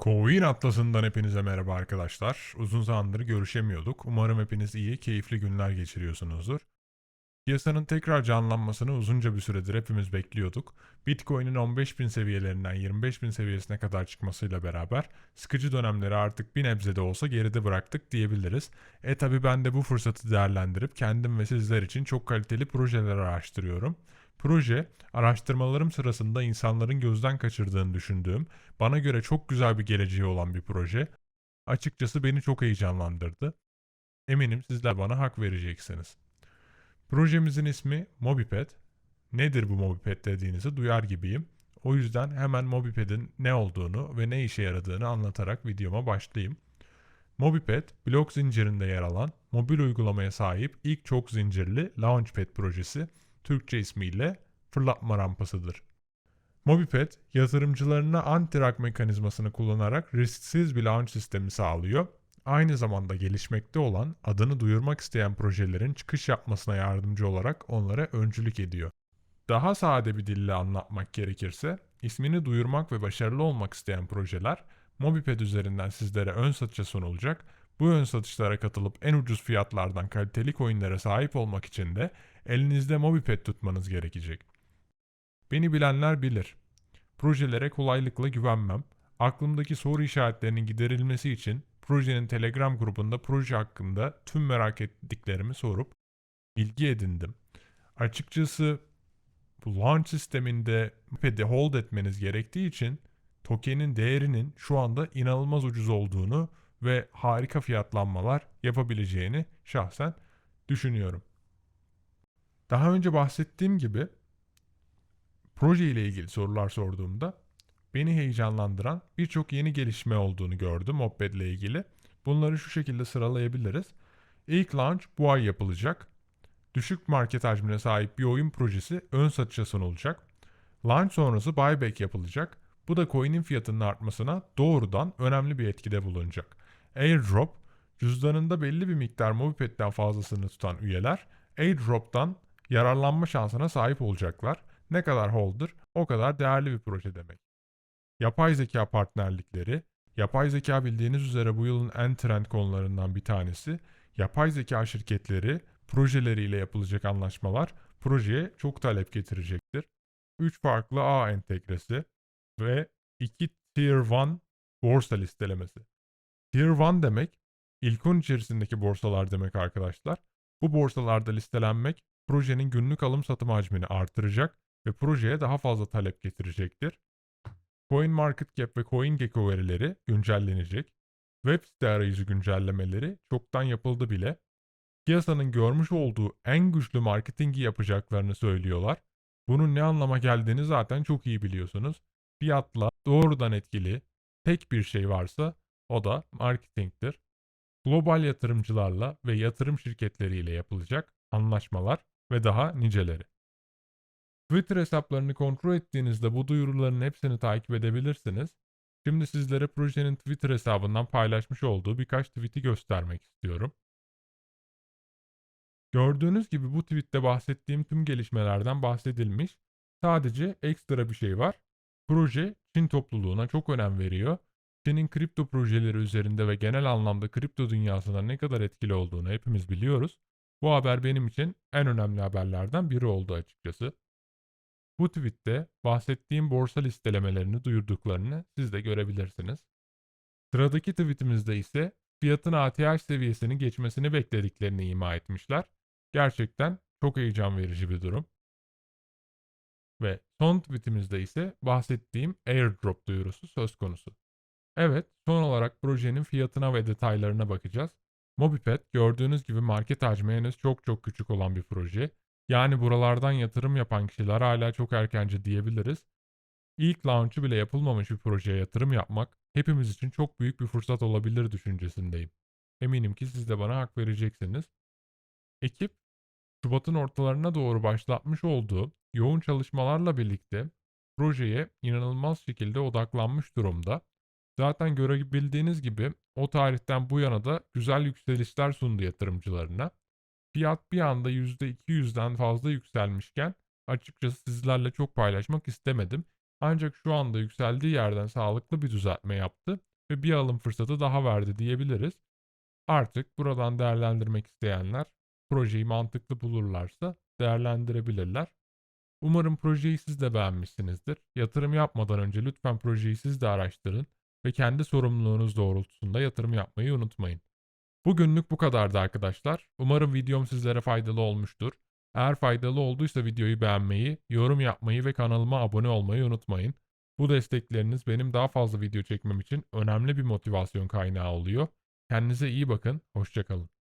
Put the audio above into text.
Coin Atlas'ından hepinize merhaba arkadaşlar. Uzun zamandır görüşemiyorduk. Umarım hepiniz iyi, keyifli günler geçiriyorsunuzdur. Piyasanın tekrar canlanmasını uzunca bir süredir hepimiz bekliyorduk. Bitcoin'in 15.000 seviyelerinden 25.000 seviyesine kadar çıkmasıyla beraber sıkıcı dönemleri artık bir nebze de olsa geride bıraktık diyebiliriz. E tabi ben de bu fırsatı değerlendirip kendim ve sizler için çok kaliteli projeler araştırıyorum. Proje, araştırmalarım sırasında insanların gözden kaçırdığını düşündüğüm, bana göre çok güzel bir geleceği olan bir proje. Açıkçası beni çok heyecanlandırdı. Eminim sizler bana hak vereceksiniz. Projemizin ismi MobiPad. Nedir bu MobiPad dediğinizi duyar gibiyim. O yüzden hemen MobiPad'in ne olduğunu ve ne işe yaradığını anlatarak videoma başlayayım. MobiPad, blok zincirinde yer alan, mobil uygulamaya sahip ilk çok zincirli Launchpad projesi, Türkçe ismiyle fırlatma rampasıdır. MobiPad, yatırımcılarına anti-rak mekanizmasını kullanarak risksiz bir launch sistemi sağlıyor. Aynı zamanda gelişmekte olan, adını duyurmak isteyen projelerin çıkış yapmasına yardımcı olarak onlara öncülük ediyor. Daha sade bir dille anlatmak gerekirse, ismini duyurmak ve başarılı olmak isteyen projeler, MobiPad üzerinden sizlere ön satışa sunulacak. Bu ön satışlara katılıp en ucuz fiyatlardan kaliteli coinlere sahip olmak için de elinizde MobiPad tutmanız gerekecek. Beni bilenler bilir. Projelere kolaylıkla güvenmem. Aklımdaki soru işaretlerinin giderilmesi için projenin Telegram grubunda proje hakkında tüm merak ettiklerimi sorup bilgi edindim. Açıkçası bu launch sisteminde MobiPad'i hold etmeniz gerektiği için tokenin değerinin şu anda inanılmaz ucuz olduğunu ve harika fiyatlanmalar yapabileceğini şahsen düşünüyorum. Daha önce bahsettiğim gibi proje ile ilgili sorular sorduğumda beni heyecanlandıran birçok yeni gelişme olduğunu gördüm Moped ile ilgili. Bunları şu şekilde sıralayabiliriz. İlk launch bu ay yapılacak. Düşük market hacmine sahip bir oyun projesi ön satışa sunulacak. Launch sonrası buyback yapılacak. Bu da coin'in fiyatının artmasına doğrudan önemli bir etkide bulunacak. Airdrop, cüzdanında belli bir miktar MobiPad'den fazlasını tutan üyeler airdrop'tan yararlanma şansına sahip olacaklar. Ne kadar holder o kadar değerli bir proje demek. Yapay zeka partnerlikleri, yapay zeka bildiğiniz üzere bu yılın en trend konularından bir tanesi. Yapay zeka şirketleri projeleriyle yapılacak anlaşmalar projeye çok talep getirecektir. 3 farklı ağ entegresi ve 2 Tier 1 borsa listelemesi. Tier 1 demek ilk 10 içerisindeki borsalar demek arkadaşlar. Bu borsalarda listelenmek projenin günlük alım satım hacmini artıracak ve projeye daha fazla talep getirecektir. CoinMarketCap ve CoinGecko verileri güncellenecek. Web site arayüzü güncellemeleri çoktan yapıldı bile. Piyasanın görmüş olduğu en güçlü marketingi yapacaklarını söylüyorlar. Bunun ne anlama geldiğini zaten çok iyi biliyorsunuz. Fiyatla doğrudan etkili tek bir şey varsa o da marketingtir. Global yatırımcılarla ve yatırım şirketleriyle yapılacak anlaşmalar ve daha niceleri. Twitter hesaplarını kontrol ettiğinizde bu duyuruların hepsini takip edebilirsiniz. Şimdi sizlere projenin Twitter hesabından paylaşmış olduğu birkaç tweet'i göstermek istiyorum. Gördüğünüz gibi bu tweette bahsettiğim tüm gelişmelerden bahsedilmiş. Sadece ekstra bir şey var. Proje Çin topluluğuna çok önem veriyor. Çin'in kripto projeleri üzerinde ve genel anlamda kripto dünyasına ne kadar etkili olduğunu hepimiz biliyoruz. Bu haber benim için en önemli haberlerden biri oldu açıkçası. Bu tweette bahsettiğim borsa listelemelerini duyurduklarını siz de görebilirsiniz. Sıradaki tweetimizde ise fiyatın ATH seviyesini geçmesini beklediklerini ima etmişler. Gerçekten çok heyecan verici bir durum. Ve son tweetimizde ise bahsettiğim airdrop duyurusu söz konusu. Evet, son olarak projenin fiyatına ve detaylarına bakacağız. MobiPad gördüğünüz gibi market hacmi henüz çok çok küçük olan bir proje. Yani buralardan yatırım yapan kişiler hala çok erkenci diyebiliriz. İlk launch'u bile yapılmamış bir projeye yatırım yapmak hepimiz için çok büyük bir fırsat olabilir düşüncesindeyim. Eminim ki siz de bana hak vereceksiniz. Ekip, Şubat'ın ortalarına doğru başlatmış olduğu yoğun çalışmalarla birlikte projeye inanılmaz şekilde odaklanmış durumda. Zaten görebildiğiniz gibi o tarihten bu yana da güzel yükselişler sundu yatırımcılarına. Fiyat bir anda %200'den fazla yükselmişken açıkçası sizlerle çok paylaşmak istemedim. Ancak şu anda yükseldiği yerden sağlıklı bir düzeltme yaptı ve bir alım fırsatı daha verdi diyebiliriz. Artık buradan değerlendirmek isteyenler projeyi mantıklı bulurlarsa değerlendirebilirler. Umarım projeyi siz de beğenmişsinizdir. Yatırım yapmadan önce lütfen projeyi siz de araştırın ve kendi sorumluluğunuz doğrultusunda yatırım yapmayı unutmayın. Bugünlük bu kadardı arkadaşlar. Umarım videom sizlere faydalı olmuştur. Eğer faydalı olduysa videoyu beğenmeyi, yorum yapmayı ve kanalıma abone olmayı unutmayın. Bu destekleriniz benim daha fazla video çekmem için önemli bir motivasyon kaynağı oluyor. Kendinize iyi bakın, hoşçakalın.